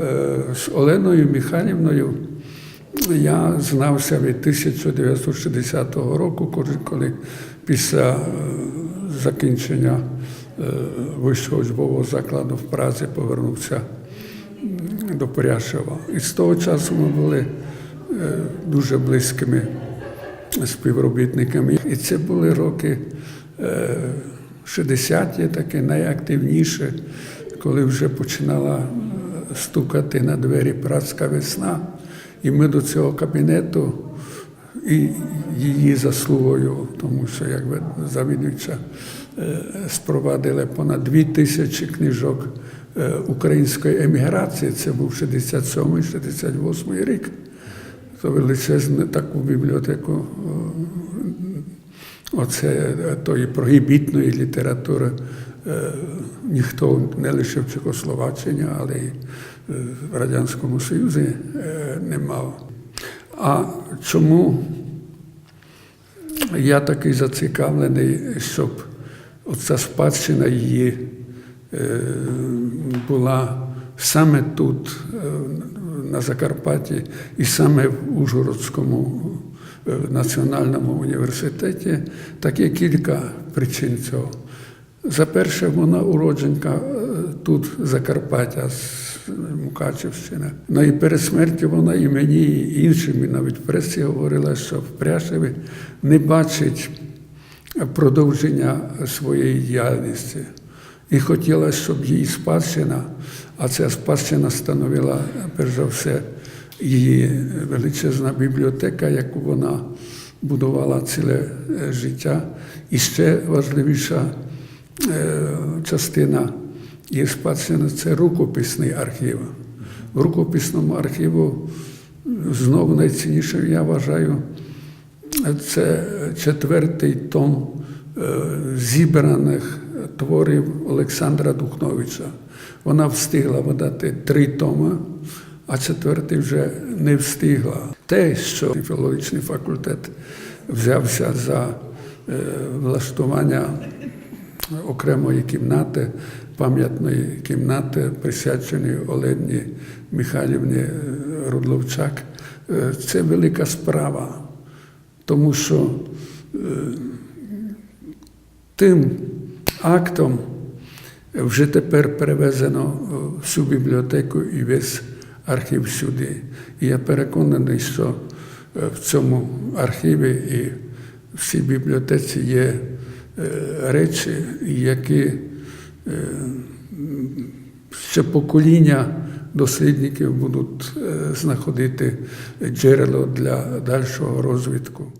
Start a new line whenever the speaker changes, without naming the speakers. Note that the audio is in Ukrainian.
е, з Оленою Михайлівною я знався від 1960 року, коли- після е, закінчення е, вищого учбового закладу в Празі повернувся до Поряшева. І з того часу ми були дуже близькими співробітниками. І це були роки е, 60-ті, такі найактивніші, коли вже починала стукати на двері братська весна. І ми до цього кабінету і її заслугою, тому що якби завідувача е, спровадили понад дві тисячі книжок е, української еміграції. Це був 67-68 рік. То величезну таку бібліотеку е, оце е, тої прогібітної літератури е, ніхто не лише в Чехословаччині, але й е, в Радянському Союзі не мав. А чому я такий зацікавлений, щоб оця спадщина її була саме тут, на Закарпатті, і саме в Ужгородському е, національному університеті, так є кілька причин цього. За перше, вона уродженка е, тут Закарпаття з Мукачівщини. Ну і перед смертю вона і мені, і іншим, і навіть в пресі говорила, що в Пряшеві не бачить продовження своєї діяльності. І хотіла, щоб її спадщина, а ця спадщина становила, перш за все, її величезна бібліотека, яку вона будувала ціле е, життя. І ще важливіша е, частина її спадщини це рукописний архів. В рукописному архіву знову найцінніше, я вважаю, це четвертий том е, зібраних творів Олександра Духновича. Вона встигла видати три томи, а четвертий вже не встигла. Те, що філологічний факультет взявся за е, влаштування окремої кімнати, пам'ятної кімнати, присвяченої Олені Михайлівні е, Рудловчак, е, це велика справа, тому що тим актом вже тепер перевезено всю бібліотеку і весь архів сюди. І я переконаний, що е, в цьому архіві і в цій бібліотеці є е, речі, які ще покоління дослідників будуть е, знаходити джерело для дальшого розвитку.